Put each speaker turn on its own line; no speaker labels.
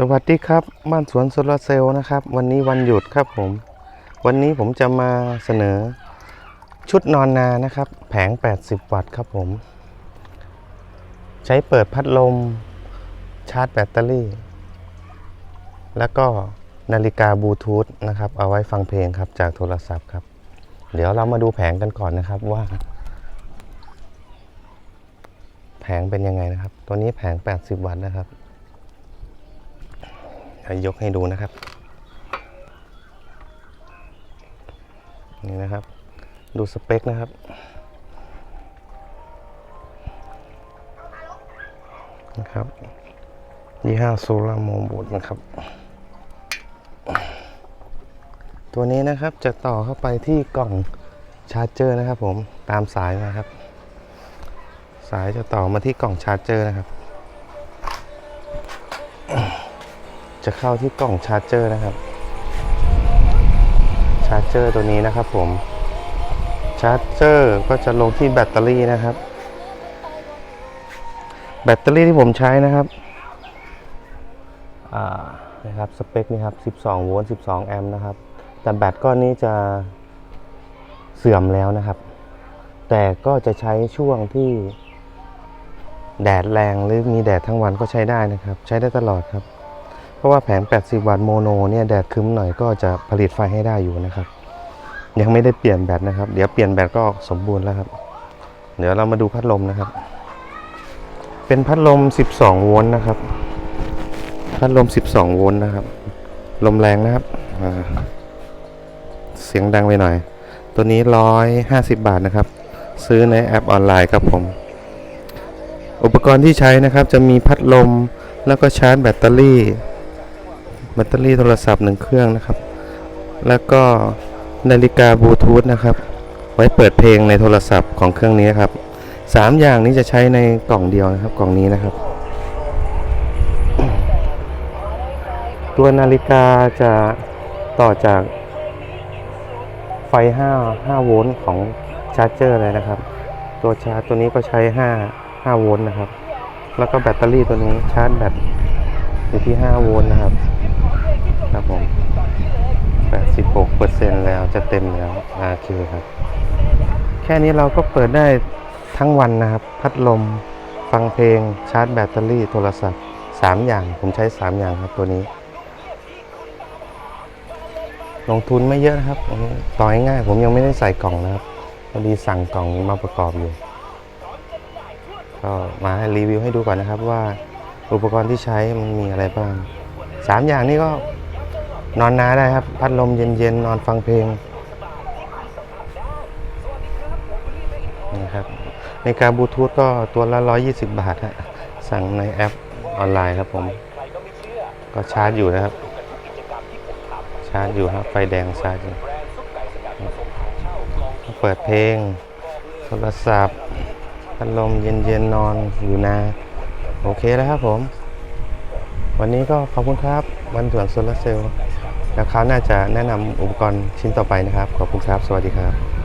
สวัสดีครับ บ้านสวนโซลาร์เซลล์นะครับ วันนี้วันหยุดครับผม วันนี้ผมจะมาเสนอชุดนอนนานะครับ แผง 80 วัตต์ครับผม ใช้เปิดพัดลม ชาร์จแบตเตอรี่ แล้วก็นาฬิกาบลูทูธนะครับ เอาไว้ฟังเพลงครับจากโทรศัพท์ครับ เดี๋ยวเรามาดูแผงกันก่อนนะครับว่า แผงเป็นยังไงนะครับ ตัวนี้แผง 80 วัตต์นะครับ ยกให้ดูนะครับ นี่นะครับ ดูสเปคนะครับ นะครับยี่ห้าโซลาโมบูดนะครับ ตัวนี้นะครับจะต่อเข้าไปที่กล่องชาร์จเจอร์นะครับผมตามสายนะครับ สายจะต่อมาที่กล่องชาร์จเจอร์นะครับ จะเข้าที่กล่องชาร์จเจอร์นะครับ ชาร์จเจอร์ตัวนี้นะครับผม ชาร์จเจอร์ก็จะลงที่แบตเตอรี่นะครับ แบตเตอรี่ที่ผมใช้นะครับนะครับสเปคนี่ครับ 12 โวลต์ 12 แอมป์นะครับ แต่แบตก้อนนี้จะเสื่อมแล้วนะครับ แต่ก็จะใช้ช่วงที่แดดแรงหรือมีแดดทั้งวันก็ใช้ได้นะครับ ใช้ได้ตลอดครับ เพราะว่าแผง 80 วัตต์โมโนเนี่ยแดดครึ้มหน่อยก็จะผลิตไฟให้ได้อยู่นะครับ ยังไม่ได้เปลี่ยนแบตนะครับ เดี๋ยวเปลี่ยนแบตก็สมบูรณ์แล้วครับ เดี๋ยวเรามาดูพัดลมนะครับ เป็นพัดลม 12 โวลต์นะครับ พัดลม 12 โวลต์นะครับ ลมแรงนะครับ เสียงดังไปหน่อย ตัวนี้ 150 บาทนะครับ ซื้อในแอปออนไลน์ครับผม อุปกรณ์ที่ใช้นะครับจะมีพัดลมแล้วก็ชาร์จแบตเตอรี่ แบตเตอรี่โทรศัพท์หนึ่งเครื่องนะครับ แล้วก็นาฬิกาบลูทูธนะครับ ไว้เปิดเพลงในโทรศัพท์ของเครื่องนี้ครับสามอย่างนี้จะใช้ในกล่องเดียวนะครับ กล่องนี้นะครับ ตัวนาฬิกาจะต่อจากไฟ 5 5 โวลต์ของชาร์จเจอร์เลยนะครับ ตัวชาร์จตัวนี้ก็ใช้ 5 5 โวลต์นะครับ แล้วก็แบตเตอรี่ตัวนี้ชาร์จแบตอยู่ที่ 5 โวลต์นะครับ ครับผม 86เปอร์เซ็นแล้วจะเต็มแล้วโอเคครับ แค่นี้เราก็เปิดได้ทั้งวันนะครับ พัดลม ฟังเพลง ชาร์จแบตเตอรี่ โทรศัพท์ 3 อย่าง ผมใช้ 3 อย่างครับตัวนี้ ลงทุนไม่เยอะครับ ต่อง่ายผมยังไม่ได้ใส่กล่องนะครับพอดีสั่งกล่องมาประกอบอยู่ ก็มาให้รีวิวให้ดูก่อนนะครับว่าอุปกรณ์ที่ใช้มันมีอะไรบ้างสามอย่างนี้ก็ นอนนาได้ครับ พัดลมเย็นๆ นอนฟังเพลงนะครับในการบลูทูธก็ตัวละ 120 บาทฮะสั่งในแอปออนไลน์ครับผม ก็ชาร์จอยู่นะครับ ชาร์จอยู่ครับไฟแดงชาร์จอยู่เปิดเพลง โทรศัพท์พัดลมเย็นๆ นอนอยู่นา โอเคแล้วครับผม วันนี้ก็ขอบคุณครับ วันสวนโซลาเซลล์ แล้วเขาหน่าจะแนะนำอุปกรณ์ชิ้นต่อไปนะครับ ขอบคุณครับ สวัสดีครับ